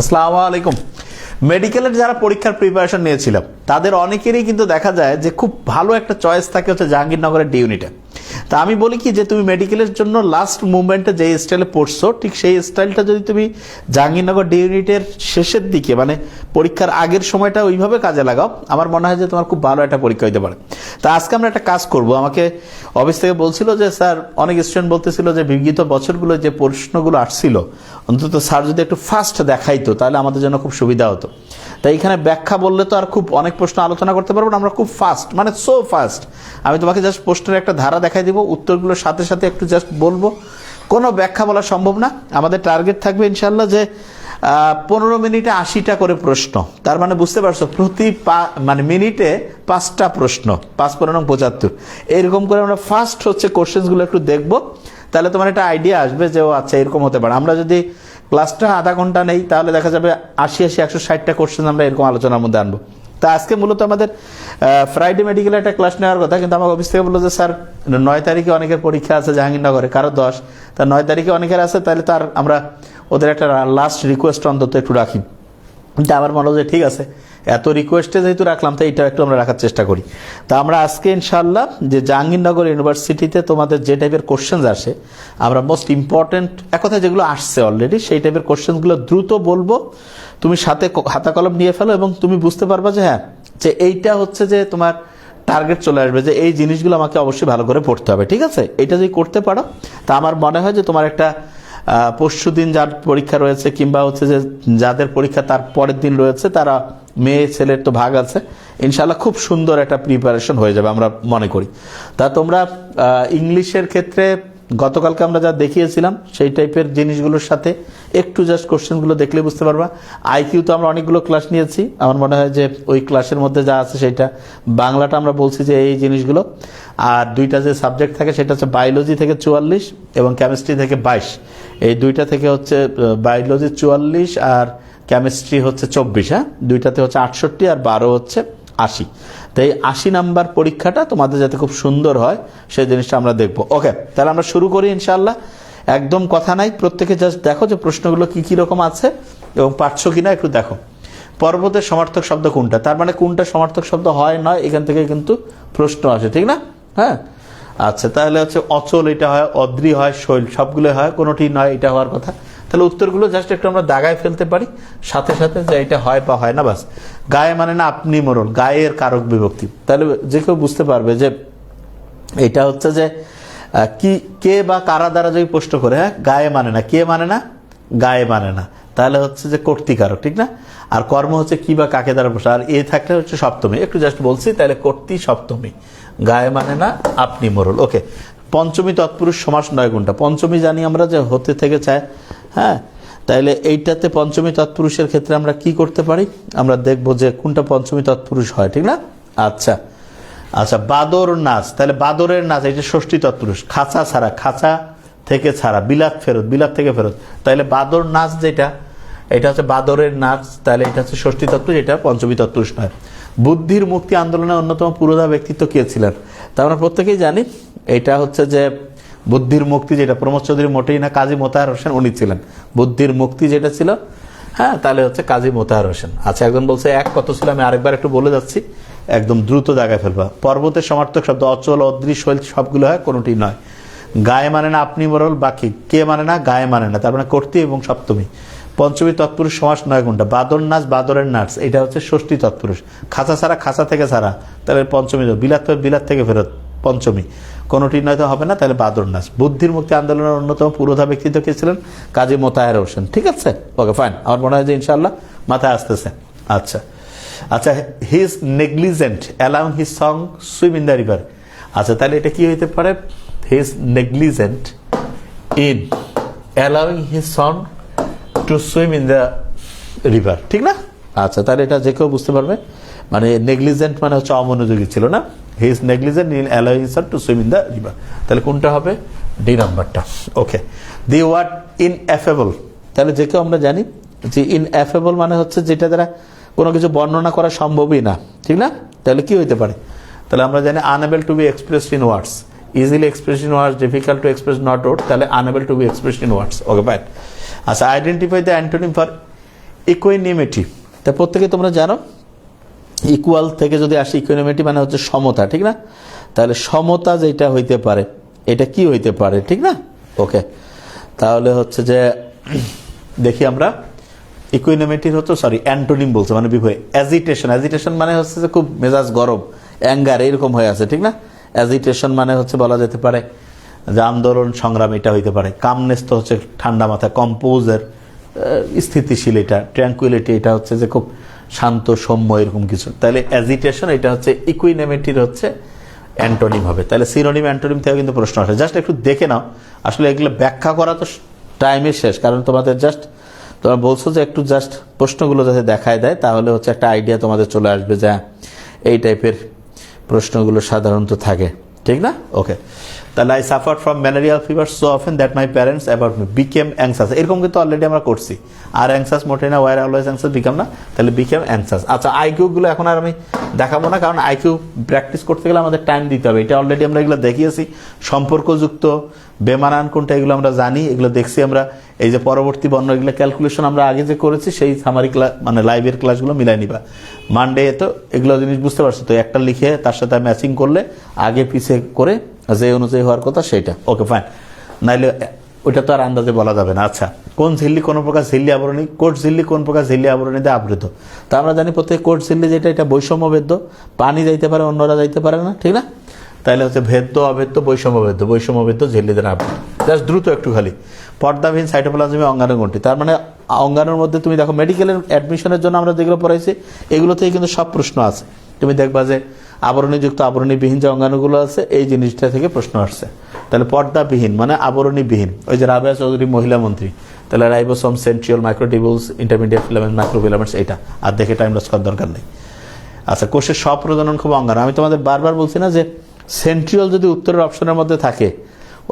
আসসালামু আলাইকুম। মেডিকেলের যারা পরীক্ষার প্রিপারেশন নিয়েছিলাম, তাদের অনেকেরই কিন্তু দেখা যায় যে খুব ভালো একটা চয়েস থাকে হচ্ছে জাহাঙ্গীরনগরের ডি ইউনিটে তা আমি বলি কি যে তুমি মেডিকেলের জন্য লাস্ট মুভমেন্টে যে স্টাইলে পড়ছো, ঠিক সেই স্টাইলটা যদি তুমি জাহাঙ্গীরনগর ডি ইউনিটের শেষের দিকে মানে পরীক্ষার আগের সময়টা ওইভাবে কাজে লাগাও, আমার মনে হয় যে তোমার খুব ভালো একটা পরীক্ষা হতে পারে। তা আজকে আমরা একটা কাজ করব, আমাকে অফিস থেকে বলছিল যে, স্যার, অনেক স্টুডেন্ট বলতেছিল যে, বিগত বছরগুলো যে প্রশ্নগুলো আসছিল, অন্তত স্যার যদি একটু ফাস্ট দেখাইতো, তাহলে আমাদের জন্য খুব সুবিধা হতো। তাই এখানে ব্যাখ্যা বললে তো আর খুব অনেক প্রশ্ন আলোচনা করতে পারব না, আমরা খুব ফাস্ট মানে সো ফাস্ট আমি তোমাকে জাস্ট প্রশ্নের একটা ধারা দেখাই দিব উত্তরগুলোর সাথে সাথে একটু জাস্ট বলব। কোনো ব্যাখ্যা বলা সম্ভব না। আমাদের টার্গেট থাকবে ইনশাল্লাহ যে পনেরো মিনিটে আশিটা করে প্রশ্ন। তার মানে বুঝতে পারছ, প্রতি মানে মিনিটে পাঁচটা প্রশ্ন, পাঁচ, পনেরো পঁচাত্তর। এরকম করে আমরা ফার্স্ট হচ্ছে কোশ্চেন্সগুলো একটু দেখব। তাহলে তোমার একটা আইডিয়া আসবে যে, ও আচ্ছা এরকম হতে পারে। আমরা যদি ক্লাসটা আধা ঘণ্টা নেই, তাহলে দেখা যাবে আশি আশি, একশো ষাটটা কোশ্চেন আমরা এরকম আলোচনার মধ্যে আনব। তা আজকে মূলত আমাদের ফ্রাইডে মেডিকেলে একটা ক্লাস নেওয়ার কথা, কিন্তু আমার অফিস থেকে বলল যে, স্যার, নয় তারিখে অনেকের পরীক্ষা আছে জাহাঙ্গীরনগরে, কারও দশ। তা নয় তারিখে অনেকের আছে, তাহলে তার আমরা ওদের একটা লাস্ট রিকোয়েস্ট অন্তত একটু রাখি। কিন্তু আমার মনে হলো যে, ঠিক আছে। এত রিকোয়েস্টে যেহেতু রাখলাম তো এইটা একটু আমরা রাখার চেষ্টা করি। তা আমরা আজকে ইনশাল্লাহ যে জাহাঙ্গীরনগর ইউনিভার্সিটিতে তোমাদের যে টাইপের কোশ্চেন্স আসে, আমরা মোস্ট ইম্পর্টেন্ট এক কথা যেগুলো আসছে অলরেডি সেই টাইপের কোশ্চেনগুলো দ্রুত বলব। তুমি সাথে খাতা কলম নিয়ে ফেলো এবং তুমি বুঝতে পারবা যে হ্যাঁ যে এইটা হচ্ছে যে তোমার টার্গেট চলে আসবে, যে এই জিনিসগুলো আমাকে অবশ্যই ভালো করে পড়তে হবে, ঠিক আছে? এটা যদি করতে পারো, তা আমার মনে হয় যে তোমার একটা পরশু দিন যার পরীক্ষা রয়েছে কিংবা হচ্ছে যে যাদের পরীক্ষা তার পরের দিন রয়েছে, তারা মেয়ে ছেলের তো ভাগ আছে। ইনশাল্লাহ খুব সুন্দর একটা প্রিপারেশন হয়ে যাবে আমরা মনে করি। তা তোমরা ইংলিশের ক্ষেত্রে গতকালকে আমরা যা দেখিয়েছিলাম, সেই টাইপের জিনিসগুলোর সাথে একটু জাস্ট কোশ্চেনগুলো দেখলে বুঝতে পারবা। আইকিউ তো আমরা অনেকগুলো ক্লাস নিয়েছি। আমার মনে হয় যে ওই ক্লাসের মধ্যে যা আছে সেটা। বাংলাটা আমরা বলছি যে এই জিনিসগুলো। আর দুইটা যে সাবজেক্ট থাকে সেটা হচ্ছে বায়োলজি থেকে চুয়াল্লিশ এবং কেমিস্ট্রি থেকে বাইশ। এই দুইটা থেকে হচ্ছে বায়োলজি চুয়াল্লিশ আর কেমিস্ট্রি হচ্ছে চব্বিশ হ্যাঁ? দুইটাতে হচ্ছে আটষট্টি আর বারো হচ্ছে আশি। তো এই আশি নাম্বার পরীক্ষাটা তোমাদের যাতে খুব সুন্দর হয়, সেই জিনিসটা আমরা দেখব। ওকে তাহলে আমরা শুরু করি ইনশাল্লাহ একদম কথা নাই, প্রত্যেকে জাস্ট দেখো যে প্রশ্নগুলো কি কি রকম আছে এবং পারছ কিনা একটু দেখো। পর্বতের সমার্থক শব্দ কোনটা? তার মানে কোনটা সমার্থক শব্দ হয় নয় এখান থেকে কিন্তু প্রশ্ন আসে, ঠিক না? হ্যাঁ? আচ্ছা তাহলে হচ্ছে অচল, এটা হয়, অদ্রি হয়, শৈল সবগুলো হয় কোনোটি নয়, এটা হওয়ার কথা। তাহলে উত্তরগুলো জাস্ট একটু আমরা দাগায় ফেলতে পারি। সাথে সাথে যে এটা হয় বা হয় না, বাস। গায়ে মানে না, আপনি মরল গায়ের কারক বিভক্তি। তাহলে যে কেউ বুঝতে পারবে যে এটা হচ্ছে যে কি, কে বা কারা দ্বারা যদি প্রশ্ন করে হ্যাঁ গায়ে মানে না, কে মানে না, গায়ে মানে না। তাহলে হচ্ছে যে কর্তিকারক ঠিক না? আর কর্ম হচ্ছে কি বা কাকে দ্বারা প্রশ্ন আর এ থাকলে হচ্ছে সপ্তমী। একটু জাস্ট বলছি, তাহলে কর্তি সপ্তমী। গায়ে মানে না, আপনি মরল ওকে, পঞ্চমী তৎপুরুষ সমাস নয় গুণটা পঞ্চমী জানি আমরা যে হতে থেকে চায় হ্যাঁ তাইলে এইটাতে পঞ্চমী তৎপুরুষের ক্ষেত্রে আমরা কি করতে পারি? আমরা দেখব যে কোনটা পঞ্চমী তৎপুরুষ হয়, ঠিক না? আচ্ছা আচ্ছা বাদর নাচ তাহলে বাদরের নাচ এটা ষষ্ঠী তৎপুরুষ, খাঁচা ছাড়া, খাঁচা থেকে ছাড়া, বিলাত ফেরত, বিলাত থেকে ফেরত তাহলে বাদর নাচ যেটা, এটা হচ্ছে বাদরের নাচ তাহলে এটা হচ্ছে ষষ্ঠী তত্ত্ব এটা পঞ্চমী তৎপুরুষ নয়। বুদ্ধির মুক্তি আন্দোলনের অন্যতম পুরোধা ব্যক্তিত্ব কে ছিলেন? তা আমরা প্রত্যেকেই জানি, এটা হচ্ছে যে বুদ্ধির মুক্তি যেটা, প্রমোদ চৌধুরী মোটেই না কাজী মোতাহার হোসেন, উনি ছিলেন। বুদ্ধির মুক্তি যেটা ছিল হ্যাঁ তাহলে হচ্ছে কাজী মোতাহার হোসেন। আচ্ছা একজন বলছে, এক কত ছিল, আমি আরেকবার একটু বলে যাচ্ছি। একদম দ্রুত জায়গায় ফেলবা। পর্বতের সমার্থক শব্দ, অচল অদ্রি শৈল, সবগুলো হয়, কোনোটি নয়। গায়ে মানে না আপনি বরল বাকি কে মানে না, গায়ে মানে না। তার মানে কর্তী এবং সপ্তমী। পঞ্চমী তৎপুরুষ, সমাস নয় ঘণ্টা বাদর নাচ, বাদরের নাচ, এটা হচ্ছে ষষ্ঠী তৎপুরুষ। খাঁচা ছাড়া, খাঁচা থেকে ছাড়া। তাহলে পঞ্চমী বিলাত বিলাত থেকে ফেরত, পঞ্চমী। কোনোটি নয়তো হবে না, তাহলে বাদর নাচ বুদ্ধির মুক্তি আন্দোলনের অন্যতম পুরোধা ব্যক্তিত্ব কে ছিলেন? কাজী মোতাহের হোসেন। ঠিক আছে? ওকে ফাইন আমার মনে হয় যে ইনশাল্লাহ মাথায় আসতেছে। আচ্ছা। আচ্ছা his negligent allowing his song swim in the river. আচ্ছা তাহলে এটা কি হইতে পারে? His negligent in allowing his son to swim in the river. ঠিক না? আচ্ছা তাহলে এটা যে কেউ বুঝতে পারবে। মানে নেগলিজেন্ট মানে হচ্ছে অমনোযোগী ছিল, না? He is negligent in allowing son to swim in the river তাহলে কোনটা হবে? ডি নাম্বারটা। ওকে দি ওয়ার্ড ইন অ্যাফেবল তাহলে যে কেউ আমরা জানি যে ইন অ্যাফেবল মানে হচ্ছে যেটা দ্বারা কোনো কিছু বর্ণনা করা সম্ভবই না। ঠিক না? তাহলে কি হইতে পারে? তাহলে আমরা জানি unable to be express in words easily express in words difficult to express not ought তাহলে unable to be express in words okay fine আচ্ছা identify the antonym for equanimity তা প্রত্যেকে তোমরা জানো? ইকুয়াল থেকে যদি আসে ইকুইনিমিটি মানে হচ্ছে সমতা, ঠিক না? তাহলে সমতা যেটা হইতে পারে, এটা কি হইতে পারে, ঠিক না? ওকে। তাহলে হচ্ছে যে, দেখি আমরা ইকুইনিমিটির হচ্ছে সরি অ্যান্টোনিম বলছে মানে বিপরীত অ্যাজিটেশন অ্যাজিটেশন মানে হচ্ছে যে খুব মেজাজ গরম অ্যাঙ্গার এরকম হয়ে আছে, ঠিক না? অ্যাজিটেশন মানে হচ্ছে বলা যেতে পারে যে আন্দোলন সংগ্রাম, এটা হইতে পারে। কামনেস তো হচ্ছে ঠান্ডা মাথা কম্পোজের স্থিতিশীল এটা ট্র্যাঙ্কুইলিটি এটা হচ্ছে যে খুব শান্ত, সৌম্য, এরকম কিছু। তাহলে অ্যাজিটেশন এটা হচ্ছে ইকুইনেমিটির হচ্ছে অ্যান্টোনিম হবে। তাহলে সিনোনিম অ্যান্টোনিম থেকে কিন্তু প্রশ্ন আসে। জাস্ট একটু দেখে নাও। আসলে এগুলো ব্যাখ্যা করা তো টাইমের শেষ, কারণ তোমাদের জাস্ট, তোমরা বলছো যে একটু জাস্ট প্রশ্নগুলো যাতে দেখায় দেয়, তাহলে হচ্ছে একটা আইডিয়া তোমাদের চলে আসবে যে, এই টাইপের প্রশ্নগুলো সাধারণত থাকে। ঠিক না? ওকে তাহলে I suffer from malarial fever so often that my parents about me became anxious এরকম কিন্তু অলরেডি আমরা করছি। আর অ্যাংসাস মোটে না ওয়ার অলওয়েজ অ্যাংসাস বিকাম না? তাহলে বিকেম অ্যাংসাস আচ্ছা আইকিউগুলো এখন আর আমি দেখাবো না, কারণ আইকিউ প্র্যাকটিস করতে গেলে আমাদের টাইম দিতে হবে। এটা অলরেডি আমরা এগুলো দেখিয়েছি। সম্পর্কযুক্ত, বেমানান কোনটা এগুলো আমরা জানি, এগুলো দেখছি আমরা। এই যে পরবর্তী বর্ণ, এগুলো ক্যালকুলেশন আমরা আগে যে করেছি, সেই সামারি ক্লাস মানে লাইভের ক্লাসগুলো মিলাই নিবা। মানডে তো এগুলো জিনিস বুঝতে পারছ তো, একটা লিখে তার সাথে ম্যাচিং করলে, আগে পিছে করে যে অনুযায়ী হওয়ার কথা সেইটা। ওকে ফাইন নাইলে ওইটা তো আর আন্দাজে বলা যাবে না। আচ্ছা কোন ঝিল্লি কোন প্রকার ঝিল্লি আবরণী, কোট ঝিল্লি কোন প্রকার ঝিল্লি আবরণীতে আবৃত? তা আমরা জানি প্রত্যেক কোট ঝিল্লি যেটা, এটা বৈষম্যবেদ্য পানি যাইতে পারে, অন্যরা যাইতে পারে না, ঠিক না? তাহলে হচ্ছে ভেদ্য, অভেদ্য বৈষম্যবেদ্য বৈষম্যবেদ্য ঝিল্লিদের আবৃত জাস্ট দ্রুত একটু খালি পর্দাবিহীন সাইটোপ্লাজমি অঙ্গাণু তার মানে অঙ্গাণুর মধ্যে তুমি দেখো মেডিকেলের অ্যাডমিশনের জন্য আমরা যেগুলো পড়াইছি, এগুলো থেকে কিন্তু সব প্রশ্ন আছে। তুমি দেখবা যে আবরণীযুক্ত আবরণীবিহীন যে অঙ্গাণুগুলো আছে, এই জিনিসটা থেকে প্রশ্ন আসছে। তাহলে পর্দাবিহীন মানে আবরণীবিহীন। ওই যে রাবেয়া চৌধুরী মহিলা মন্ত্রী, তাহলে ribosome, centriole, microtubules, intermediate filament, microfilaments এটা আর দেখে টাইম লস করার দরকার নেই। আচ্ছা কোষের স্বপ্রজনন খুব অঙ্গাণু। আমি তোমাদের বারবার বলছি না যে সেন্ট্রিওল যদি উত্তরের অপশনের মধ্যে থাকে,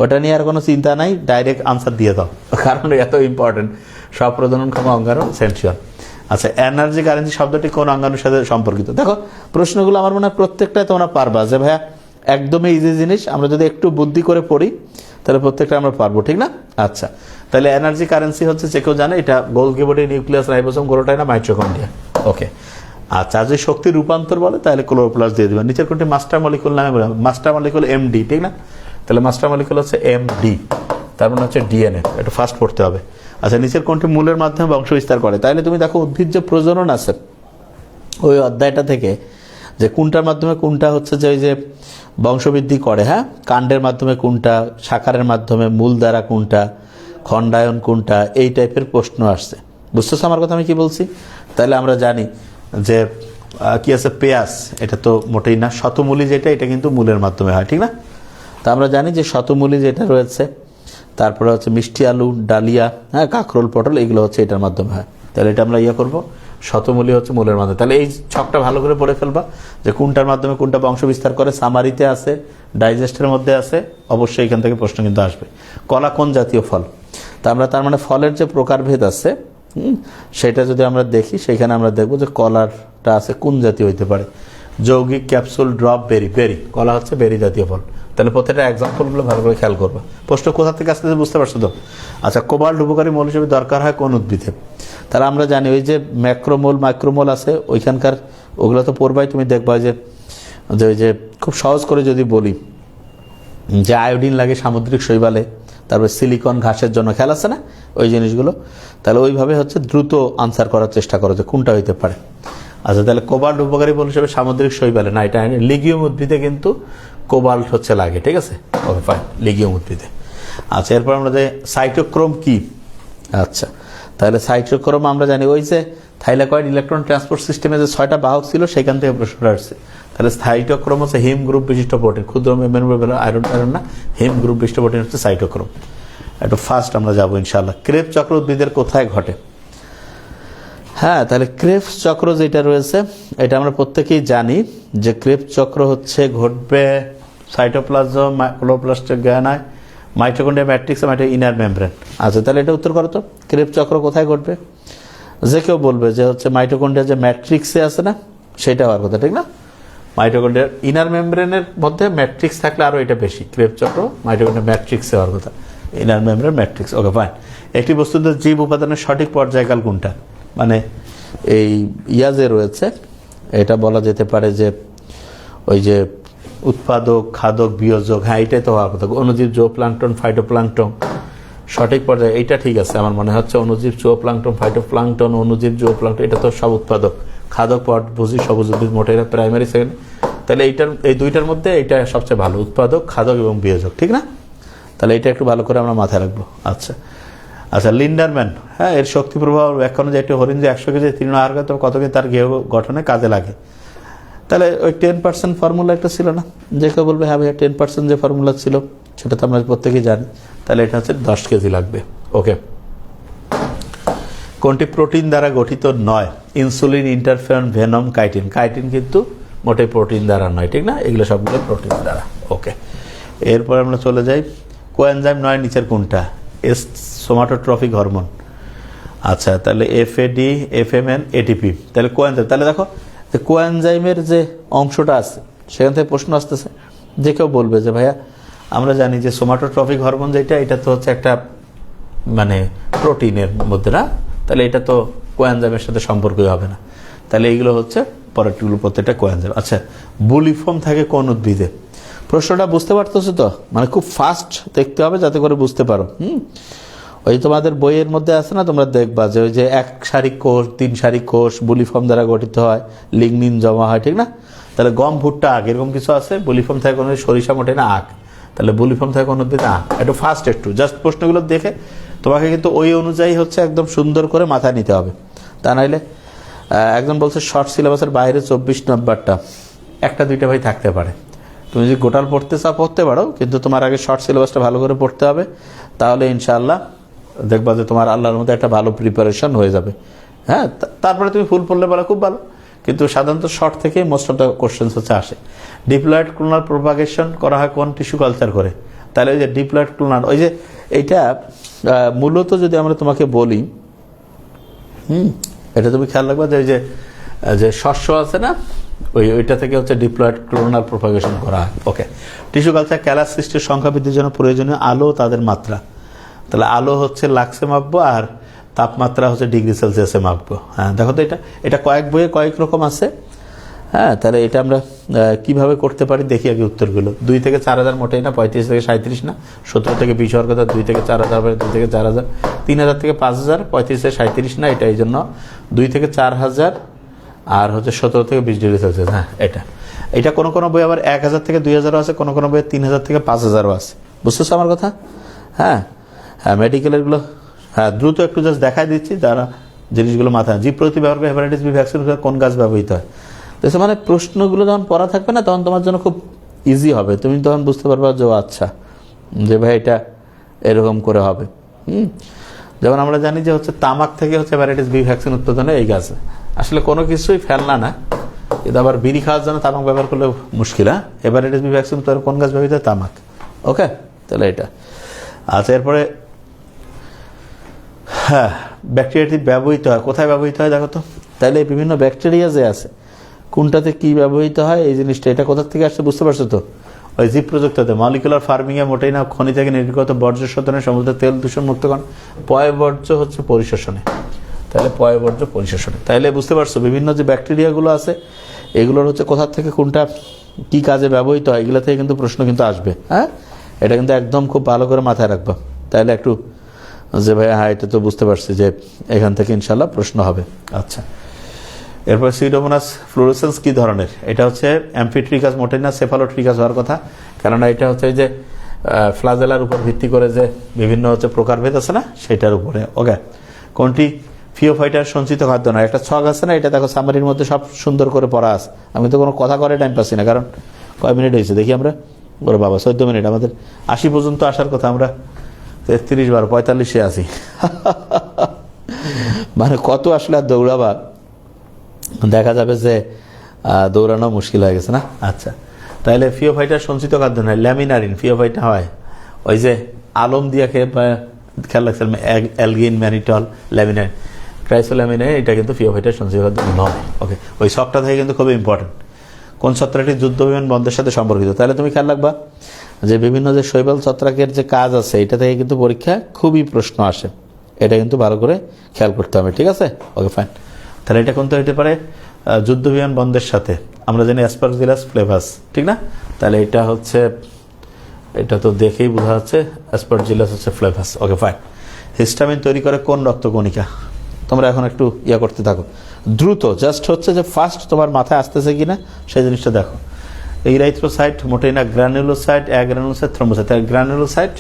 ওটা নিয়ে আর কোনো চিন্তা নাই, ডাইরেক্ট আনসার দিয়ে দাও। কারণ এত ইম্পর্টেন্ট স্বপ্রজনন ক্ষমা অঙ্গাণু, সেন্ট্রিওল। আচ্ছা এনার্জি কারেন্সি শব্দটি কোন অঙ্গাণুর সাথে সম্পর্কিত? দেখো, প্রশ্নগুলো আমার মনে হয় প্রত্যেকটাই তোমরা পারবা যে, ভাইয়া, একদমই ইজি জিনিস, আমরা যদি একটু বুদ্ধি করে পড়ি, তাহলে প্রত্যেকটা আমরা পারব, ঠিক না? আচ্ছা তাহলে এনার্জি কারেন্সি হচ্ছে যে কেউ জানে, এটা গোলকি বডি নিউক্লিয়াস রাইবোসোম গোলোটাই না মাইট্রোকন্ডিয়া ওকে আচ্ছা যদি শক্তি রূপান্তর বলে, তাহলে ক্লোরোপ্লাস দিয়ে দিবেন। নিচের কোনটি? মাস্টার মলিকুল নামে মাস্টার মলিকুল এমডি ঠিক না? তাহলে মাস্টার মলিকুল হচ্ছে এমডি তার মানে হচ্ছে ডিএনএ এটা ফার্স্ট পড়তে হবে। আচ্ছা নিচের কোনটি মূলের মাধ্যমে বংশ বিস্তার করে। তাইলে তুমি দেখো উদ্ভিদ যে প্রজনন আছে। ওই অধ্যায়টা থেকে যে কোনটার মাধ্যমে কোনটা হচ্ছে যে ওই যে বংশবৃদ্ধি করে হ্যাঁ? কাণ্ডের মাধ্যমে কোনটা, শাখারের মাধ্যমে মূল দ্বারা কোনটা, খণ্ডায়ন কোনটা, এই টাইপের প্রশ্ন আসছে। বুঝতেছো আমার কথা আমি কি বলছি? তাহলে আমরা জানি যে কি আছে? পেঁয়াজ এটা তো মোটেই না। শতমূলি যেটা, এটা কিন্তু মূলের মাধ্যমে হয়, ঠিক না? তা আমরা জানি যে শতমূলি যেটা রয়েছে তারপরে হচ্ছে মিষ্টি আলু, ডালিয়া হ্যাঁ কাঁকরোল, পটল, এগুলো হচ্ছে এটার মাধ্যমে হয়। তাহলে এটা আমরা ইয়ে করব শতমূলি হচ্ছে মূলের মাধ্যমে। তাহলে এই ছকটা ভালো করে পড়ে ফেলবা যে কোনটার মাধ্যমে কোনটা বংশ বিস্তার করে। সামারিতে আছে ডাইজেস্টের মধ্যে আছে, অবশ্যই এখান থেকে প্রশ্ন কিন্তু আসবে। কলা কোন জাতীয় ফল? তা আমরা তার মানে ফলের যে প্রকারভেদ আছে সেটা যদি আমরা দেখি, সেখানে আমরা দেখব যে কলারটা আছে কোন জাতীয় হইতে পারে। যৌগিক ক্যাপসুল ড্রপ বেরি বেরি কলা হচ্ছে বেরি জাতীয় ফল। তাহলে প্রত্যেকটা এক্সাম্পলগুলো ভালো করে খেয়াল করবা। প্রশ্ন কোথা থেকে আসতে বুঝতে পারছ তো? আচ্ছা কোবাল্ট উপকারী মৌল হিসেবে দরকার হয় কোন উদ্ভিদে? তাহলে আমরা জানি ওই যে ম্যাক্রোমোল, মাইক্রোমোল আছে, ওইখানকার ওগুলো তো পড়বাই, তুমি দেখবা যে ওই যে খুব সহজ করে যদি বলি, যে আয়োডিন লাগে সামুদ্রিক শৈবালে, তারপর সিলিকন ঘাসের জন্য, খেয়াল আছে না? ওই জিনিসগুলো। তাহলে ওইভাবে হচ্ছে দ্রুত আনসার করার চেষ্টা করো যে কোনটা হইতে পারে। আচ্ছা তাহলে কোবাল্ট উপকারী বল হিসেবে সামুদ্রিক শৈবালে না, এটা লিগিয়ম উদ্ভিদে কিন্তু কোবাল্ট হচ্ছে লাগে, ঠিক আছে? ওকে ফাইন লিগিয়ম উদ্ভিদে। আচ্ছা এরপর আমরা যে সাইটোক্রোম কি? আচ্ছা তাহলে সাইটোক্রোম আমরা জানি ওই যে থাইলাকয়েড ইলেকট্রন ট্রান্সপোর্ট সিস্টেমে যে ছয়টা বাহক ছিল, সেখান থেকে প্রশ্নটা আসছে। তাহলে সাইটোক্রোম হচ্ছে হিম গ্রুপ বিশিষ্ট প্রোটিন, ক্ষুদ্র আয়রন আয়রন না, হিম গ্রুপ বিশিষ্ট প্রোটিন হচ্ছে সাইটোক্রোম। একটু ফার্স্ট আমরা যাব ইনশাল্লাহ ক্রেপ চক্র উদ্ভিদের কোথায় ঘটে? হ্যাঁ তাহলে ক্রেপস চক্র যেটা রয়েছে, এটা আমরা প্রত্যেকেই জানি যে ক্রেপ চক্র হচ্ছে ঘটবে সাইটোপ্লাজম ক্লোপ্লাস্টিক গ্যানায় mitochondria matrix mito inner membrane আচ্ছা তাহলে এটা উত্তর করো তো, ক্রেপ চক্র কোথায় ঘটবে? যে কেউ বলবে যে হচ্ছে মাইটোকন্ডিয়া যে ম্যাট্রিক্সে আছে না, সেটা হওয়ার কথা, ঠিক না? মাইটোকন্ডিয়ার ইনার মেমব্রেনের মধ্যে ম্যাট্রিক্স থাকলে আরও এটা বেশি, ক্রেপ চক্র মাইটোকন্ডিয়া ম্যাট্রিক্সে হওয়ার কথা। Inner membrane matrix okay fine একটি বস্তুতে জীব উপাদানের সঠিক পর্যায়কাল কোনটা? মানে এই ইয়াজে রয়েছে, এটা বলা যেতে পারে যে ওই যে উৎপাদক, খাদক, বিয়োজক হ্যাঁ এটাই তো হওয়ার কথা। অনুজীব জো প্লাংটন ফাইটো প্লাংটন সঠিক পর্যায়ে এইটা ঠিক আছে, আমার মনে হচ্ছে। অনুজীব জো প্লাংটন ফাইটো প্লাংটন অনুজীব জো প্লাংটন এটা তো সব উৎপাদক। খাদক, পট বুঝি সবুজ উদ্ভিদ, মোটে এরা প্রাইমারি সেকেন্ড তাহলে এইটার, এই দুইটার মধ্যে এটা সবচেয়ে ভালো, উৎপাদক, খাদক এবং বিয়োজক, ঠিক না? তাহলে এটা একটু ভালো করে আমরা মাথায় রাখব। আচ্ছা। আচ্ছা লিন্ডারম্যান হ্যাঁ এর শক্তি প্রভাব ব্যাখ্যানো যে একটি হরিণ যে একশো কেজি তৃণ আহার করে কত তার গৃহ গঠনে কাজে লাগে। তাহলে ওই টেন পার্সেন্ট ফর্মুলা একটা ছিল না? যে কেউ বলবে হ্যাঁ ভাইয়া টেন পার্সেন্ট যে ফর্মুলা ছিল, সেটা তো আমরা প্রত্যেকেই জানি। তাহলে এটা হচ্ছে দশ কেজি লাগবে। ওকে কোনটি প্রোটিন দ্বারা গঠিত নয়? Insulin, interferon, venom, chitin. Chitin কিন্তু মোটে প্রোটিন দ্বারা নয়, ঠিক না? এগুলো সবগুলো প্রোটিন দ্বারা। ওকে এরপর আমরা চলে যাই। কোয়েনজাইম নয় নিচের কোনটা? এস সোমাটোট্রফিক হরমোন আচ্ছা তাহলে F A D F M N ATP তাহলে কোয়েনজাইম, তাহলে দেখো, যে কোয়েনজাইমের যে অংশটা আছে, সেখান থেকে প্রশ্ন আসতেছে। যে কেউ বলবে যে, ভাইয়া, আমরা জানি যে সোমাটোট্রফিক হরমোন যেটা, এটা তো হচ্ছে একটা মানে প্রোটিনের মধ্যে, না? তাহলে এটা তো কোয়েনজাইমের সাথে সম্পর্কই হবে না। তাহলে এইগুলো হচ্ছে পরেরগুলো প্রত্যেকটা কোয়েনজাইম। আচ্ছা বুলিফর্ম থাকে কোন উদ্ভিদে? প্রশ্নটা বুঝতে পারতেছো তো? মানে খুব ফাস্ট দেখতে হবে যাতে করে বুঝতে পারো। হুম? ওই তোমাদের বইয়ের মধ্যে আছে না, তোমরা দেখবা যে ওই যে এক সারি কোষ, তিন সারি কোষ, বুলিফর্ম দ্বারা গঠিত হয়, লিগনিন জমা হয়, ঠিক না? তাহলে গম, ভুট্টা আগ এরকম কিছু আছে? বুলিফর্ম থাকে কোনো সরিষা মোটে না আখ। তাহলে বুলিফর্ম থাকে কোনো উদ্ভিদ আখ। একটু ফার্স্ট একটু। জাস্ট প্রশ্নগুলো দেখে তোমাকে কিন্তু ওই অনুযায়ী হচ্ছে একদম সুন্দর করে মাথায় নিতে হবে। তা নাইলে একজন বলছে শর্ট সিলেবাসের বাইরে চব্বিশ নম্বরটা একটা, দুইটা ভাই থাকতে পারে। তুমি যদি গোটাল পড়তে চাও, পড়তে পারো, কিন্তু তোমার আগে শর্ট সিলেবাসটা ভালো করে পড়তে হবে। তাহলে ইনশাআল্লাহ দেখবা যে তোমার আল্লাহর মধ্যে একটা ভালো প্রিপারেশন হয়ে যাবে। হ্যাঁ তারপরে তুমি ফুল পড়লে বলা খুব ভালো। কিন্তু সাধারণত শর্ট থেকেই মোস্ট অফ দ্য কোশ্চেন্স হচ্ছে আসে। ডিপ্লয়েড ক্লোনার প্রোপাগেশন করা হয় কোন টিস্যু কালচার করে? তাহলে ওই যে ডিপ্লয়েড ক্লোনার ওই যে এইটা মূলত যদি আমরা তোমাকে বলি, হুম, এটা তুমি খেয়াল রাখবা যে ওই যে যে শস্য আছে না, ওই ওইটা থেকে হচ্ছে ডিপ্লয়েড ক্লোনাল প্রোপাগেশন করা হয়। ওকে টিস্যু কালচার ক্যালাস সৃষ্টির সংখ্যা বৃদ্ধির জন্য প্রয়োজনীয় আলো তাদের মাত্রা। তাহলে আলো হচ্ছে লাক্সে মাপবো আর তাপমাত্রা হচ্ছে ডিগ্রি সেলসিয়াসে মাপবো। হ্যাঁ দেখো তো এটা এটা কয়েক বইয়ে কয়েক রকম আছে। হ্যাঁ তাহলে এটা আমরা কীভাবে করতে পারি দেখি আগে উত্তরগুলো। দুই থেকে চার হাজার মোটেই না, পঁয়ত্রিশ থেকে সাঁত্রিশ না, সতেরো থেকে বিশ হওয়ার কথা, দুই থেকে চার হাজার দুই থেকে চার হাজার, তিন হাজার থেকে পাঁচ হাজার, পঁয়ত্রিশ থেকে সাঁত্রিশ না এটা এই জন্য দুই থেকে চার হাজার আর হচ্ছে সতেরো থেকে বিশ ডিগ্রি সেলসিয়াস। হ্যাঁ এটা। এটা কোনো কোনো বই আবার এক হাজার থেকে দুই হাজারও আছে, কোনো কোনো বইয়ে তিন হাজার থেকে পাঁচ হাজারও আছে। বুঝতেছো আমার কথা? হ্যাঁ মেডিকেলেরগুলো হ্যাঁ দ্রুত একটু জাস্ট দেখাই দিচ্ছি যারা জিনিসগুলো মাথায় জীব প্রতি ব্যবহার করে হেপাটাইটিস বি ভ্যাকসিন কোন গাছ ব্যবহৃত হয়। তো মানে প্রশ্নগুলো যখন পড়া থাকবে না, তখন তোমার জন্য খুব ইজি হবে। তুমি তখন বুঝতে পারবা যে আচ্ছা যে ভাই এটা এরকম করে হবে। হুম? যেমন আমরা জানি যে হচ্ছে তামাক থেকে হচ্ছে হেপাটাইটিস বি ভ্যাকসিন উৎপাদনে এই গাছে। আসলে কোনো কিছুই ফেলনা না। কিন্তু আবার বিড়ি খাওয়ার জন্য তামাক ব্যবহার করলে মুশকিল হ্যাঁ? হেপাটাইটিস বি ভ্যাকসিন উৎপাদন কোন গাছ ব্যবহৃত হয়? তামাক। ওকে তাহলে এটা। আচ্ছা এরপরে হ্যাঁ ব্যাকটেরিয়াটি ব্যবহৃত হয়। কোথায় ব্যবহৃত হয় দেখো তো? তাহলে বিভিন্ন ব্যাকটেরিয়া যে আছে, কোনটাতে কি ব্যবহৃত হয়? এই জিনিসটা, এটা কোথা থেকে আসছে বুঝতে পারছ তো? ওই জীব প্রযুক্তিতে মলিকুলার ফার্মিংয়ে মোটেই না, খনি থেকে নির্গত বর্জ্য শোধনে সমুদ্র তেল দূষণ মুক্তকরণ পয় বর্জ্য হচ্ছে পরিশোষণে। তাহলে পয় বর্জ্য পরিশোষণে। তাহলে বুঝতে পারছ, বিভিন্ন যে ব্যাকটেরিয়াগুলো আছে, এগুলোর হচ্ছে কোথা থেকে কোনটা কি কাজে ব্যবহৃত হয়, এগুলো থেকে কিন্তু প্রশ্ন কিন্তু আসবে হ্যাঁ? এটা কিন্তু একদম খুব ভালো করে মাথায় রাখবা। তাহলে একটু যে ভাই হ্যাঁ এটা তো বুঝতে পারছি যে এখান থেকে ইনশাল্লাহ প্রশ্ন হবে। আচ্ছা। এরপর সিডোমোনাস ফ্লোরেসেন্স কি ধরনের? এটা হচ্ছে অ্যাম্ফিট্রিকাস মোটেনা সেফালোট্রিকাস হওয়ার কথা। কেননা এটা হচ্ছে যে ফ্লাজেলার উপর ভিত্তি করে যে বিভিন্ন হচ্ছে প্রকারভেদ আছে না, সেটার উপরে। ওকে কোনটি? ফিওফাইটার সঞ্চিত খাদ্য নয়। একটা ছক আছে না, এটা দেখো সামারির মধ্যে সব সুন্দর করে পড়া আছে। আমি তো কোনো কথা করে টাইম পাচ্ছি না, কারণ কয় মিনিট হয়েছে? দেখি আমরা। ওরে বাবা, চোদ্দ মিনিট আমাদের আশি পর্যন্ত আসার কথা আমরা তেত্রিশ বার পঁয়তাল্লিশে আছি। মানে কত আসলে আর দৌড়াবা? দেখা যাবে যে দৌড়ানো মুশকিল হয়ে গেছে না? আচ্ছা। তাহলে ফিওফাইটার সঞ্চিত খাদ্য নয় ল্যামিনারিন। ফিওফাইটা হয়, ওই যে আলম দিয়া খেয়ে খেয়াল রাখছিলাম অ্যালগিন, ম্যানিটল, ল্যামিনারিন। ক্রাইসোল্যামিনারিন এটা কিন্তু ফিওফাইটার সঞ্চিত খাদ্য নয়। ওকে, ওই শখটা থেকে কিন্তু খুবই ইম্পর্টেন্ট কোন ছত্রাকটি যুদ্ধ বিমান বন্ধের সাথে সম্পর্কিত? তাহলে তুমি খেয়াল রাখবা যে বিভিন্ন যে শৈবাল ছত্রাকের যে কাজ আছে, এটা থেকে কিন্তু পরীক্ষা খুবই প্রশ্ন আসে। এটা কিন্তু ভালো করে খেয়াল করতে হবে, ঠিক আছে? ওকে ফাইন তাহলে এটা কোনটা হতে পারে? যুদ্ধ বিমান বন্ধের সাথে। আমরা জানি অ্যাসপারজিলাস ফ্লেভাস, ঠিক না? তাহলে এটা হচ্ছে, এটা তো দেখেই বোঝা যাচ্ছে অ্যাসপারজিলাস হচ্ছে ফ্লেভাস। ওকে ফাইন হিস্টামিন তৈরি করে কোন রক্তকণিকা? তোমরা এখন একটু ইয়া করতে থাকো। দ্রুত জাস্ট হচ্ছে যে ফার্স্ট তোমার মাথায় আসতেছে কিনা, সেই জিনিসটা দেখো। ইরাইথ্রোসাইট মোটেই না, গ্রানুলোসাইট অ্যাগ্রানুলোসাইট থ্রম্বোসাইট। গ্রানুলোসাইট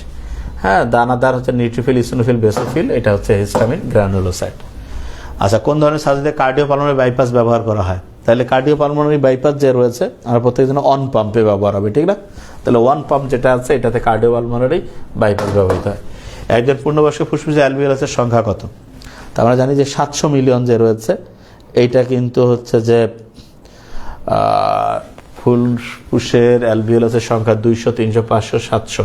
হ্যাঁ দানাদার হচ্ছে নিউট্রিফিল ইসোনোফিল বেসোফিল এটা হচ্ছে হিস্টামিন গ্রানুলোসাইট আচ্ছা কোন ধরনের সার্জারিতে কার্ডিও পালমোনারি বাইপাস ব্যবহার করা হয়? তাহলে কার্ডিও পালমোনারি বাইপাস যে রয়েছে, আমরা প্রত্যেকদিন অন পাম্পে ব্যবহার হবে, ঠিক না? তাহলে ওয়ান পাম্প যেটা আছে, এটাতে কার্ডিও পালমোনারি বাইপাস ব্যবহৃত হয়। একজন পূর্ণবয়স্ক ফুসফুসে অ্যালভিওলাসের সংখ্যা কত? তা আমরা জানি যে সাতশো মিলিয়ন যে রয়েছে, এইটা কিন্তু হচ্ছে যে ফুসফুসের অ্যালভিওলাসের সংখ্যা দুইশো, তিনশো, পাঁচশো, সাতশো।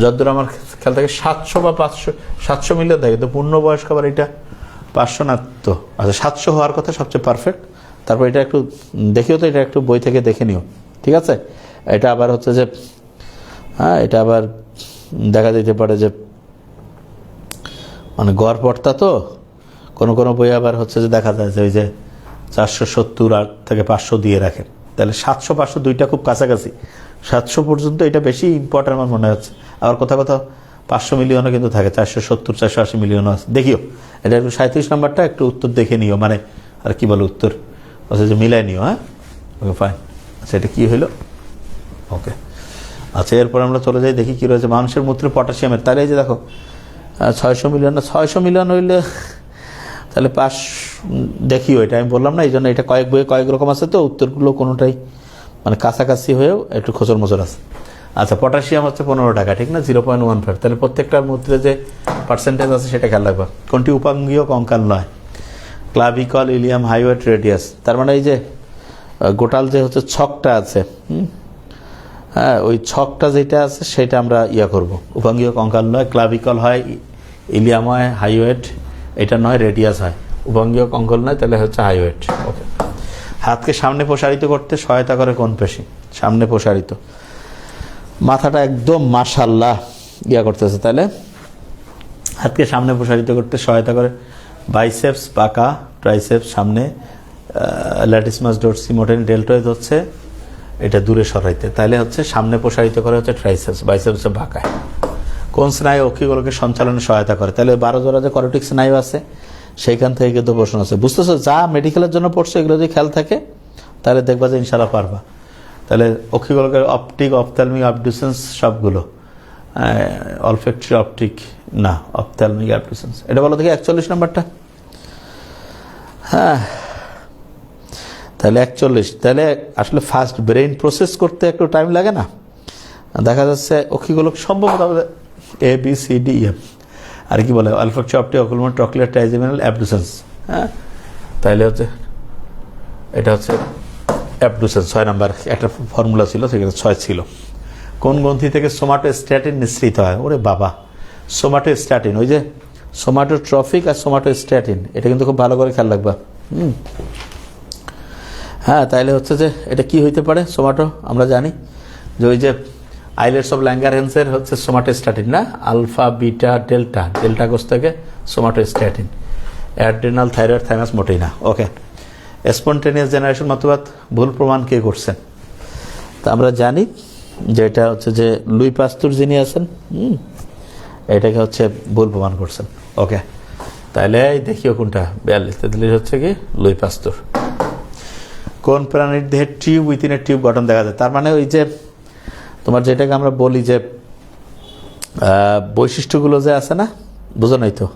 যতদূর আমার খেয়াল থাকে, সাতশো বা পাঁচশো, সাতশো মিলিয়ন থাকে তো পূর্ণবয়স্ক আবার এটা পাঁচশো না তো। আচ্ছা সাতশো হওয়ার কথা সবচেয়ে পারফেক্ট তারপর এটা একটু দেখিও তো, এটা একটু বই থেকে দেখে নিও। ঠিক আছে? এটা আবার হচ্ছে যে হ্যাঁ এটা আবার দেখা দিতে পারে যে মানে গড় পড়তা তো, কোনো কোনো বই আবার হচ্ছে যে দেখা যায় যে ওই যে চারশো সত্তর আর থেকে পাঁচশো দিয়ে রাখেন। তাহলে সাতশো, পাঁচশো দুইটা খুব কাছাকাছি। সাতশো পর্যন্ত এটা বেশি ইম্পর্টেন্ট আমার মনে হচ্ছে। আবার কোথাও কোথাও পাঁচশো মিলিয়নও কিন্তু থাকে, চারশো সত্তর, চারশো আশি মিলিয়নও আছে। দেখিও, এটা একটু সাঁত্রিশ নাম্বারটা, একটু উত্তর দেখে নিও। মানে আর কি বলো উত্তর? আচ্ছা যে মিলাই নিও হ্যাঁ? ওকে ফাইন আচ্ছা এটা কী হইল? ওকে আচ্ছা এরপর আমরা চলে যাই, দেখি কী রয়েছে। মানুষের মূত্রে পটাশিয়ামের। তাহলে এই যে দেখো ছয়শো মিলিয়ন না, ছয়শো মিলিয়ন হইলে তাহলে পাঁচ দেখিও এটা আমি বললাম না এই জন্য এটা কয়েক বইয়ে কয়েক রকম আছে তো, উত্তরগুলো কোনোটাই মানে কাছাকাছি হয়েও একটু খোঁচর মোচর আছে। আচ্ছা পটাশিয়াম হচ্ছে পনেরো টাকা, ঠিক না? Zero point one five. তাহলে প্রত্যেকটার মধ্যে যে পার্সেন্টেজ আছে সেটা খেয়াল রাখবা। কোনটি উপাঙ্গীয় কঙ্কাল নয়? Clavicle, ilium, hyoid, radius. তার মানে এই যে গোটাল যে হচ্ছে ছকটা আছে হ্যাঁ ওই ছকটা যেটা আছে সেটা আমরা ইয়া করব। উপাঙ্গীয় কঙ্কাল নয়, ক্লাভিকল হয়, ইলিয়াম হয়, হাইওয়েট এটা নয় রেডিয়াস হয়। উপাঙ্গীয় কঙ্কাল নয়, তাহলে হচ্ছে হাইওয়েট ওকে হাতকে সামনে প্রসারিত করতে সহায়তা করে কোন পেশি? সামনে প্রসারিত। মাথাটা একদম মাশাল্লাহ ইয়া করতেছে, তাহলে হাতকে সামনে প্রসারিত করতে সহায়তা করে। বাইসেপস পাকা ট্রাইসেপস সামনে ল্যাটিসমাস ডোরসি মোটেন ডেল্টয়েড হচ্ছে, এটা দূরে সরাইতে। তাহলে হচ্ছে সামনে প্রসারিত করে হচ্ছে ট্রাইসেপস বাইসেপস বাঁকায় কোন স্নায়ু অক্ষিগুলোকে সঞ্চালনে সহায়তা করে? তাহলে বারো জোড়া যে করোটিক স্নায়ু আছে, সেইখান থেকে কিন্তু প্রশ্ন আছে। বুঝতেছো? যা মেডিকেলের জন্য পড়ছো, এগুলো যদি খেয়াল থাকে, তাহলে দেখবা যে ইনশাল্লাহ পারবা। তাহলে অক্ষিগুলোকে অপটিক অপথ্যালমিক অবডিউসেন্স সবগুলো। অলফেক্টরি অপটিক না অপথ্যালমিক অবডিউসেন্স এটা বলো দেখি, একচল্লিশ নাম্বারটা? হ্যাঁ। তাহলে একচল্লিশ। তাহলে আসলে ফার্স্ট ব্রেইন প্রসেস করতে একটু টাইম লাগে না? দেখা যাচ্ছে অক্ষিগুলো সম্ভবত A B C D F আর কি বলে আলফাক্সি অপটি অকুলমন টকলেট টাইজেমিনাল অ্যাবডুসেন্স হ্যাঁ। তাহলে হচ্ছে এটা হচ্ছে অ্যাবডুসেন্স ছয় নাম্বার। একটা ফর্মুলা ছিল সেখানে ছয় ছিল। কোন গ্রন্থি থেকে সোমাটোস্ট্যাটিন নিঃসৃত হয়? ওরে বাবা। সোমাটোস্ট্যাটিন ওই যে সোমাটোট্রফিক আর সোমাটোস্ট্যাটিন এটা কিন্তু খুব ভালো করে খেয়াল রাখবা। হুম। হ্যাঁ তাইলে হচ্ছে যে এটা কি হইতে পারে? সোমাটো আমরা জানি। যে ওই যে আইলেটস অফ ল্যাঙ্গারহেন্সের হচ্ছে সোমাটোস্ট্যাটিন না? আলফা, বিটা, ডেল্টা ডেল্টা কোষ থেকে সোমাটোস্ট্যাটিন অ্যাড্রেনাল থাইরয়েড থাইমাস মোটেই না ওকে। স্পন্টেনিয়াস জেনারেশন মতবাদ, ভুল প্রমাণ কে করছেন? তা আমরা জানি যে এটা হচ্ছে যে লুই পাস্তুর যিনি আছেন এটাকে হচ্ছে ভুল প্রমাণ করছেন। ওকে। তাহলে দেখিও কোনটা? বিয়াল্লিশ, তেতাল্লিশ হচ্ছে কি? Louis Pasteur. কোন প্রাণীর দেহে টিউব উইথিন টিউব গঠন দেখা যায়? তার মানে ওই যে তোমার যেটাকে আমরা বলি যে বৈশিষ্ট্যগুলো যে আছে না বুঝো নাই তো?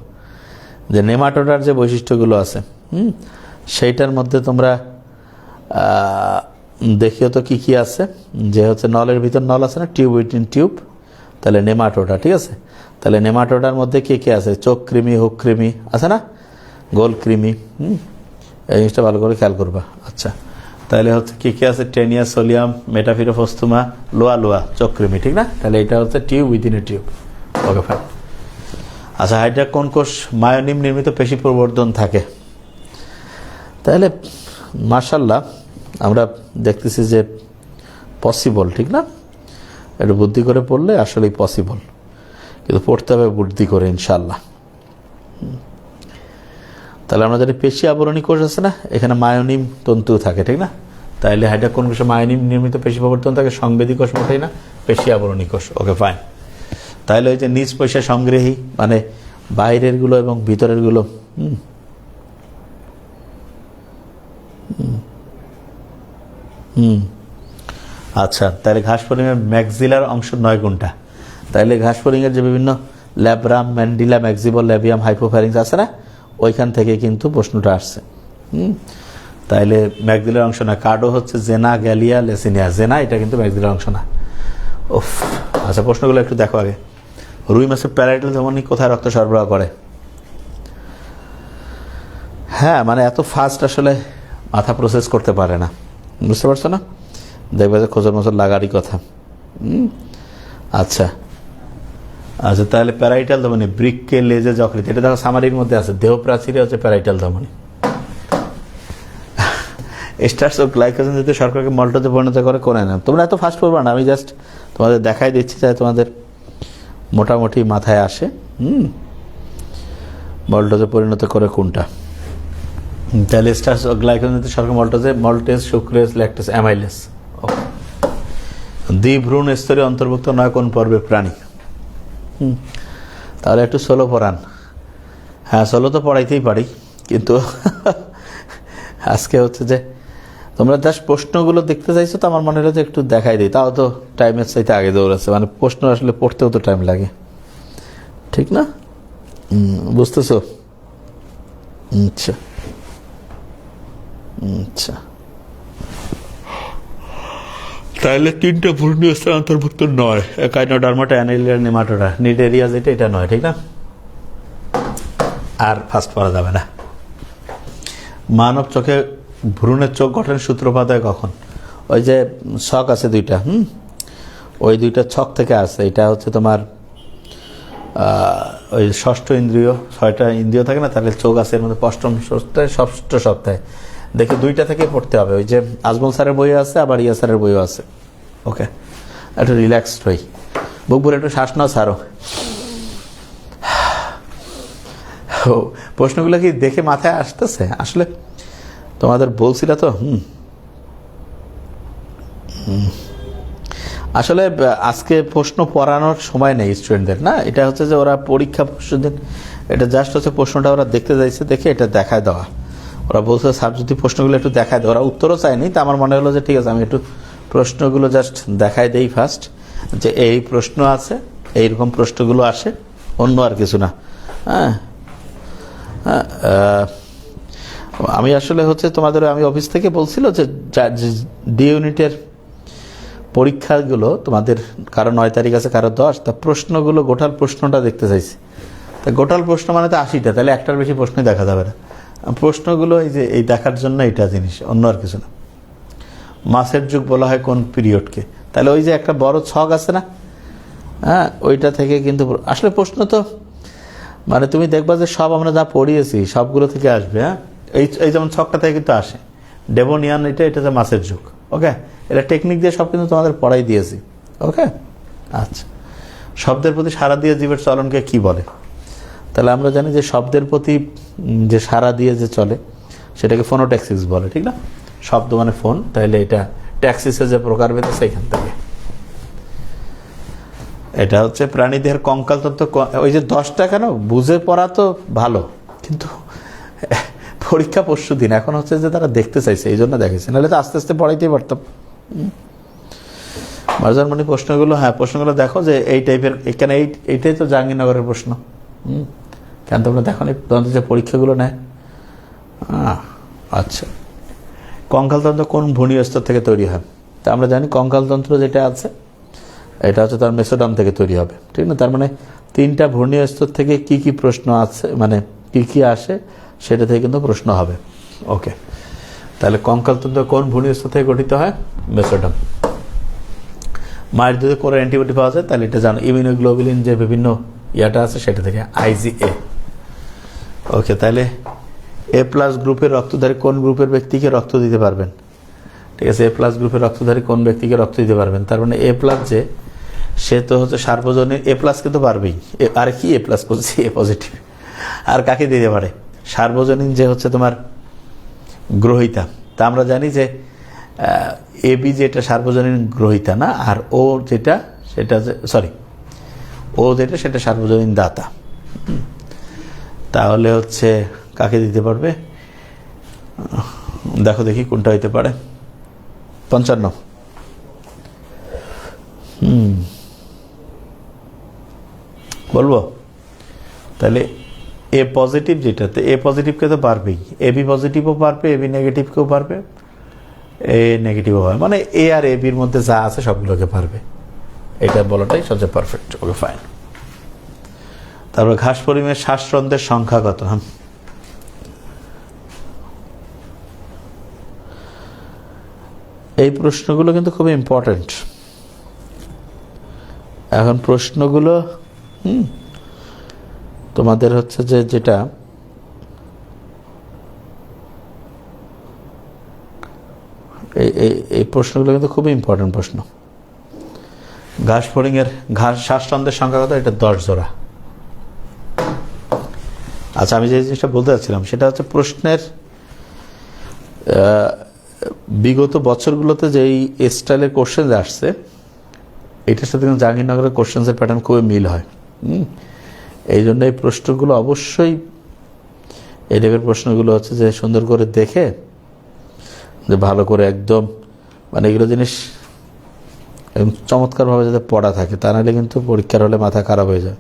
যে নেমাটোডার যে বৈশিষ্ট্যগুলো আছে, হুম? সেইটার মধ্যে তোমরা দেখিও তো কী কী আছে? যে হচ্ছে নলের ভিতর নল আছে না, টিউব উইথিন টিউব? তাহলে নেমাটোডা, ঠিক আছে? তাহলে নেমাটোডার মধ্যে কে কে আছে? চোখ কৃমি, হুক কৃমি, আছে না? গোল কৃমি, হুম? এই জিনিসটা ভালো করে খেয়াল করবা। আচ্ছা। তাহলে হচ্ছে কি কি আছে? টেনিয়া, সোলিয়াম মেটাফিরোফস্তুমা লোয়া লোয়া, চক্রিমি, ঠিক না? তাহলে এটা হচ্ছে tube within a tube okay fine আচ্ছা হাইড্রা কোন কোষ মায়োনিম নির্মিত পেশি প্রবর্ধন থাকে? তাহলে মার্শাল্লাহ আমরা দেখতেছি যে পসিবল ঠিক না? একটু বুদ্ধি করে পড়লে আসলেই পসিবল কিন্তু পড়তে হবে বুদ্ধি করে ইনশাল্লাহ তাহলে আমরা জানি পেশি আবরণী কোষ আছে না? এখানে মায়োনিম তন্তু থাকে, ঠিক না? তাইলে হাইড্রা কোন কোষে মায়োনিম নির্মিত পেশি প্রবর্তন থাকে? সংবেদী কোষ মোটেই না? পেশি আবরণী কোষ, ওকে ফাইন তাহলে ওই যে নিজ পয়সা সংগ্রহী মানে বাইরেরগুলো এবং ভিতরেরগুলো, হুম? হুম। আচ্ছা তাহলে ঘাস ফড়িংয়ের ম্যাক্সিলার অংশ নয় গুণটা। ঘাস ফড়িংয়ের যে বিভিন্ন labrum, mandible, maxilla labium hypopharynx আছে না? ওইখান থেকে কিন্তু প্রশ্নটা আসছে। তাইলে ম্যাকদিলার অংশ না, কার্ডও হচ্ছে জেনা গ্যালিয়া লেসিনিয়া। জেনা, এটা কিন্তু ম্যাকদিলার অংশ না। ওফ আচ্ছা প্রশ্নগুলো একটু দেখো আগে। রুই মাছের প্যারাইটাল ধমনী কোথায় রক্ত সরবরাহ করে? হ্যাঁ মানে এত ফাস্ট আসলে মাথা প্রসেস করতে পারে না। বুঝতে পারছ না? দেখবে যে খোঁজের লাগারই কথা। আচ্ছা। আচ্ছা তাহলে প্যারাইটাল ধমনী বৃক্কে লেজে যকৃত এটা দেখো সামারির মধ্যে আছে দেহ প্রাচীরে হচ্ছে প্যারাইটাল ধমনী। স্টার্স ও গ্লাইকোজেন যদি সরকারকে মল্টোতে পরিণত করে করে না তোমরা এত ফাস্ট করবে না, আমি জাস্ট তোমাদের দেখাই দিচ্ছি যাতে তোমাদের মোটামুটি মাথায় আসে। হুম? মল্টোজে পরিণত করে কোনটা? তাহলে স্টার্স ও গ্লাইকোজেন যদি সরকার মল্টোজে মল্টেজ সুক্রেজ ল্যাকটেজ অ্যামাইলেস। দ্বিভ্রূণ স্তরে অন্তর্ভুক্ত নয় কোন পর্বের প্রাণী। তাহলে একটু সোলো পড়ান। হ্যাঁ সোলো তো পড়াইতেই পারি, কিন্তু আজকে হচ্ছে যে তোমরা জাস্ট প্রশ্নগুলো দেখতে চাইছো তো, আমার মনে হলো যে একটু দেখাই দিই। তাও তো টাইমের চাইতে আগে দৌড়াচ্ছে মানে প্রশ্ন আসলে পড়তেও তো টাইম লাগে। ঠিক না? বুঝতেছো? আচ্ছা। আচ্ছা। তাহলে তিনটা ভূর্ণীয় স্থান অন্তর্ভুক্ত নয়। Echinodermata annelida nematoda. Need area যেটা, এটা নয়, ঠিক না? আর ফার্স্ট পড়া যাবে না। মানব চোখে ভ্রূণের চোখ গঠনের সূত্রপাত হয় কখন? ওই যে ছক আছে দুইটা, হুম? ওই দুইটা ছক থেকে আসে। এটা হচ্ছে তোমার ওই ষষ্ঠ ইন্দ্রিয়, ছয়টা ইন্দ্রিয় থাকে না? তাহলে চোখ আছে এর মধ্যে, অষ্টম সপ্তাহে ষষ্ঠ সপ্তাহে। দেখে দুইটা থেকে পড়তে হবে। ওই যে আজমল স্যারের বইও আছে আবার ইয়া স্যারের বইও আছে। ওকে একটু রিল্যাক্সড হই। বুক ভরে একটু শ্বাস নাও ছাড়ো ও, প্রশ্নগুলো কি দেখে মাথায় আসতেছে? আসলে তোমাদের বলছিল তো হুম। আসলে আজকে প্রশ্ন পড়ানোর সময় নেই স্টুডেন্টদের না? এটা হচ্ছে যে ওরা পরীক্ষা পরশু দিন এটা জাস্ট হচ্ছে প্রশ্নটা ওরা দেখতে চাইছে দেখে এটা দেখায় দেওয়া। ওরা বলছে স্যার যদি প্রশ্নগুলো একটু দেখায় দেয়। ওরা উত্তরও চায়নি তা আমার মনে হলো যে ঠিক আছে আমি একটু প্রশ্নগুলো জাস্ট দেখাই দেই ফার্স্ট যে এই প্রশ্ন আছে এইরকম প্রশ্নগুলো আসে অন্য আর কিছু না। হ্যাঁ হ্যাঁ, আমি আসলে হচ্ছে তোমাদের আমি অফিস থেকে বলছিল যে ডি ইউনিটের পরীক্ষাগুলো তোমাদের কারও নয় তারিখ আছে কারও দশ তা প্রশ্নগুলো গোটাল প্রশ্নটা দেখতে চাইছি। তা গোটাল প্রশ্ন মানে তো আশিটা তাহলে একটার বেশি প্রশ্নই দেখা যাবে না। প্রশ্নগুলো এই যে এই দেখার জন্য এটা জিনিস, অন্য আর কিছু না। মাসের যুগ বলা হয় কোন পিরিয়ডকে। তাহলে ওই যে একটা বড় ছক আছে না? হ্যাঁ ওইটা থেকে কিন্তু আসলে প্রশ্ন তো মানে তুমি দেখবা যে সব আমরা যা পড়িয়েছি, সবগুলো থেকে আসবে হ্যাঁ? এই এই যেমন ছকটা থেকে কিন্তু আসে। ডেবোনিয়ান এটা এটা হচ্ছে মাসের যুগ, ওকে? এটা টেকনিক দিয়ে সব কিন্তু তোমাদের পড়াই দিয়েছি, ওকে? আচ্ছা। শব্দের প্রতি সারা দিয়ে জীবের চলনকে কি বলে? তাহলে আমরা জানি যে শব্দের প্রতি যে সারা দিয়ে যে চলে, সেটাকে ফোনোট্যাক্সিস বলে, ঠিক না? শব্দ মানে ফোন তাহলে এটা ট্যাক্সিসের যে প্রকারভেদ আছে এখান থেকে। এটা হচ্ছে প্রাণীদের কঙ্কাল তত্ত্ব ওই যে দশটা কেন বুঝে পড়া তো ভালো, কিন্তু পরীক্ষা পরশু দিন, এখন হচ্ছে যে তারা দেখতে চাইছে, এই জন্য দেখেছে। নাহলে তো আস্তে আস্তে পড়াইতেই পারতাম। মার্জান মনি প্রশ্নগুলো হ্যাঁ প্রশ্নগুলো দেখো যে এই টাইপের এখানে এই এইটাই তো জাহাঙ্গীরনগরের প্রশ্ন। হুম। কেন তোমরা দেখো তোমাদের যে পরীক্ষাগুলো নেয়? আচ্ছা। কঙ্কালতন্ত্র কোন ভূনীয় স্তর থেকে তৈরি হয়? তা আমরা জানি কঙ্কালতন্ত্র যেটা আছে, এটা হচ্ছে তার মেসোডাম থেকে তৈরি হবে। ঠিক না? তার মানে তিনটা ভূর্ণীয় স্তর থেকে কি কি প্রশ্ন আছে মানে কি কি আসে, সেটা থেকে কিন্তু প্রশ্ন হবে। ওকে। তাহলে কঙ্কালতন্ত্র কোন ভূর্ণীয় স্তর থেকে গঠিত হয়? মেসোডাম। মায়ের যদি করে অ্যান্টিবডি পাওয়া যায়, তাহলে এটা জানো, ইমিউনোগ্লোবুলিন যে বিভিন্ন ইয়াটা আছে, সেটা থেকে আইজিএ ওকে তাহলে এ প্লাস গ্রুপের রক্তধারী কোন গ্রুপের ব্যক্তিকে রক্ত দিতে পারবেন? ঠিক আছে এ প্লাস গ্রুপের রক্তধারী কোন ব্যক্তিকে রক্ত দিতে পারবেন? তার মানে এ প্লাস যে, সে তো হচ্ছে সার্বজনীন এ প্লাস তো পারবেই। আর কি এ প্লাস বলছি এ পজিটিভ আর কাকে দিতে পারে? সার্বজনীন যে হচ্ছে তোমার গ্রহিতা। তা আমরা জানি যে এ বি যেটা সার্বজনীন গ্রহিতা না, আর ও যেটা, সেটা সরি ও যেটা, সেটা সার্বজনীন দাতা। তাহলে হচ্ছে কাকে দিতে পারবে? দেখো দেখি কোনটা হইতে পারে। পঞ্চান্ন। হুম। বলব? তাহলে এ পজিটিভ যেটাতে, এ পজিটিভকে তো পারবেই এ বি পজিটিভও পারবে এ বি নেগেটিভকেও পারবে এ নেগেটিভও পারবে মানে এ আর এ বির মধ্যে যা আছে সবগুলোকে পারবে এটা বলাটাই সবচেয়ে পারফেক্ট ওকে ফাইন তারপর ঘাস পরিমের শ্বাসরন্ধ্রের সংখ্যা কত? এই প্রশ্নগুলো কিন্তু খুব ইম্পর্ট্যান্ট এখন প্রশ্নগুলো তোমাদের হচ্ছে যে যেটা এই প্রশ্নগুলো কিন্তু খুবই ইম্পর্টেন্ট প্রশ্ন। ঘাস ফড়িংয়ের ঘাস শ্বাসচন্দ্রের সংখ্যা কত? এটা দশ জোড়া। আচ্ছা আমি যে জিনিসটা বলতে চাচ্ছিলাম সেটা হচ্ছে প্রশ্নের বিগত বছরগুলোতে যে এই স্টাইলের কোশ্চেন আসছে, এটার সাথে কিন্তু জাহাঙ্গীরনগরের কোশ্চেন্সের প্যাটার্ন খুবই মিল হয়? এই জন্য এই প্রশ্নগুলো অবশ্যই, এই টাইপের প্রশ্নগুলো হচ্ছে যে সুন্দর করে দেখে, যে ভালো করে একদম মানে এগুলো জিনিস চমৎকারভাবে যাতে পড়া থাকে, তা নাহলে কিন্তু পরীক্ষার হলে মাথা খারাপ হয়ে যায়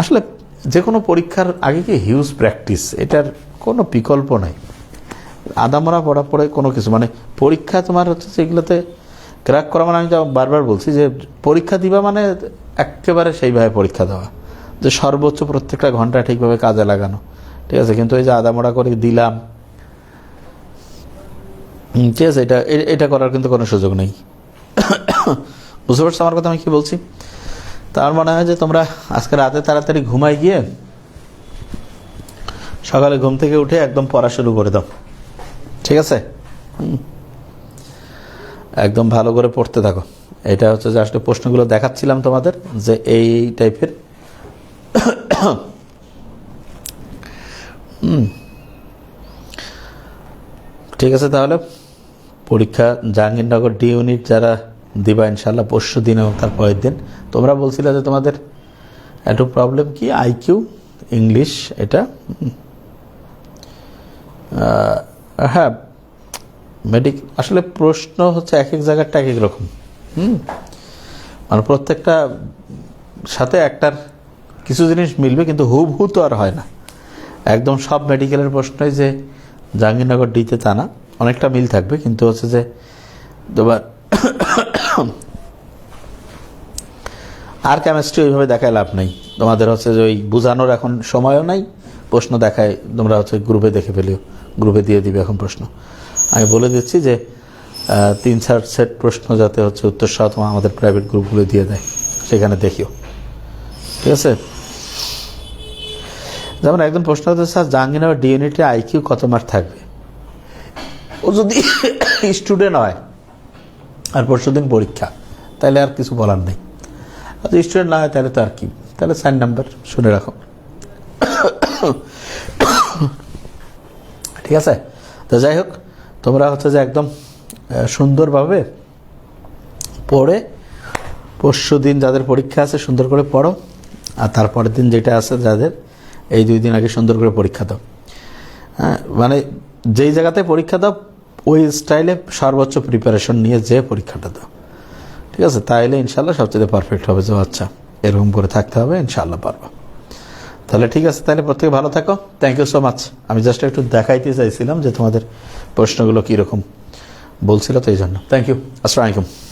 আসলে যে কোনো পরীক্ষার আগে কি হিউজ প্র্যাকটিস এটার কোনো বিকল্প নাই। আদামরা পড়া পড়ে কোনো কিছু মানে পরীক্ষা তোমার হচ্ছে যেগুলোতে ক্র্যাক করা মানে আমি বারবার বলছি যে পরীক্ষা দিবা মানে একেবারে সেইভাবে পরীক্ষা দেওয়া। যে সর্বোচ্চ প্রত্যেকটা ঘণ্টা ঠিকভাবে কাজে লাগানো। ঠিক আছে? কিন্তু এই যে আদামরা করে দিলাম, ঠিক আছে? এটা এটা করার কিন্তু কোনো সুযোগ নেই। বুঝতে পারছ আমার কথা আমি কি বলছি? তার মনে হয় যে তোমরা আজকে রাতে তাড়াতাড়ি ঘুমাই গিয়ে সকালে ঘুম থেকে উঠে একদম পড়া শুরু করে দাও। ঠিক আছে? একদম ভালো করে পড়তে থাকো। এটা হচ্ছে যে আসলে প্রশ্নগুলো দেখাচ্ছিলাম তোমাদের যে এই টাইপের। ঠিক আছে তাহলে? পরীক্ষা, জাহাঙ্গীরনগর ডি ইউনিট যারা দিবা ইনশাল্লাহ পরশু দিন এবং তার পরের দিন। তোমরা বলছিলে যে তোমাদের একটু প্রবলেম কি? আইকিউ ইংলিশ এটা? হ্যাঁ মেডিক আসলে প্রশ্ন হচ্ছে এক এক জায়গারটা এক এক রকম। হুম? মানে প্রত্যেকটা সাথে একটার কিছু জিনিস মিলবে, কিন্তু হুবহু তো আর হয় না। একদম সব মেডিকেলের প্রশ্নই যে জাহাঙ্গীরনগর ডিতে তা না। অনেকটা মিল থাকবে, কিন্তু হচ্ছে যে তোমার আর কেমিস্ট্রি ওইভাবে দেখায় লাভ নেই। তোমাদের হচ্ছে যে ওই বোঝানোর এখন সময়ও নাই, প্রশ্ন দেখায়, তোমরা হচ্ছে গ্রুপে দেখে ফেলিও। গ্রুপে দিয়ে দিবে এখন প্রশ্ন। আমি বলে দিচ্ছি যে তিন চার সেট প্রশ্ন যাতে হচ্ছে উত্তর সহ তোমার আমাদের প্রাইভেট গ্রুপগুলো দিয়ে দেয়, সেখানে দেখিও। ঠিক আছে? যেমন একজন প্রশ্ন হচ্ছে স্যার, জাহাঙ্গীরনগর ডিএনএটি আইকিউ কত মার্ক থাকবে? ও যদি স্টুডেন্ট হয় আর পরশু দিন পরীক্ষা। তাহলে আর কিছু বলার নেই। আর যদি স্টুডেন্ট না হয় তাহলে তো আর কি? তাহলে সাইন নাম্বার শুনে রাখো। ঠিক আছে? তো যাই হোক, তোমরা হচ্ছে যে একদম সুন্দরভাবে পড়ে, পরশু দিন যাদের পরীক্ষা আছে সুন্দর করে পড়ো, আর তারপরের দিন যেটা আছে যাদের, এই দুই দিন আগে সুন্দর করে পরীক্ষা দাও। হ্যাঁ মানে যেই জায়গাতে পরীক্ষা দাও ওই স্টাইলে সর্বোচ্চ প্রিপারেশন নিয়ে যে পরীক্ষাটা দাও। ঠিক আছে? তাইলে ইনশাল্লাহ সবচেয়ে পারফেক্ট হবে যে আচ্ছা এরকম করে থাকতে হবে ইনশাল্লাহ পারব। তাহলে ঠিক আছে তাহলে প্রত্যেকে ভালো থাকো। থ্যাংক ইউ সো মাচ আমি জাস্ট একটু দেখাইতে চাইছিলাম যে তোমাদের প্রশ্নগুলো কীরকম। বলছিল তো এই জন্য থ্যাংক ইউ আসসালামু আলাইকুম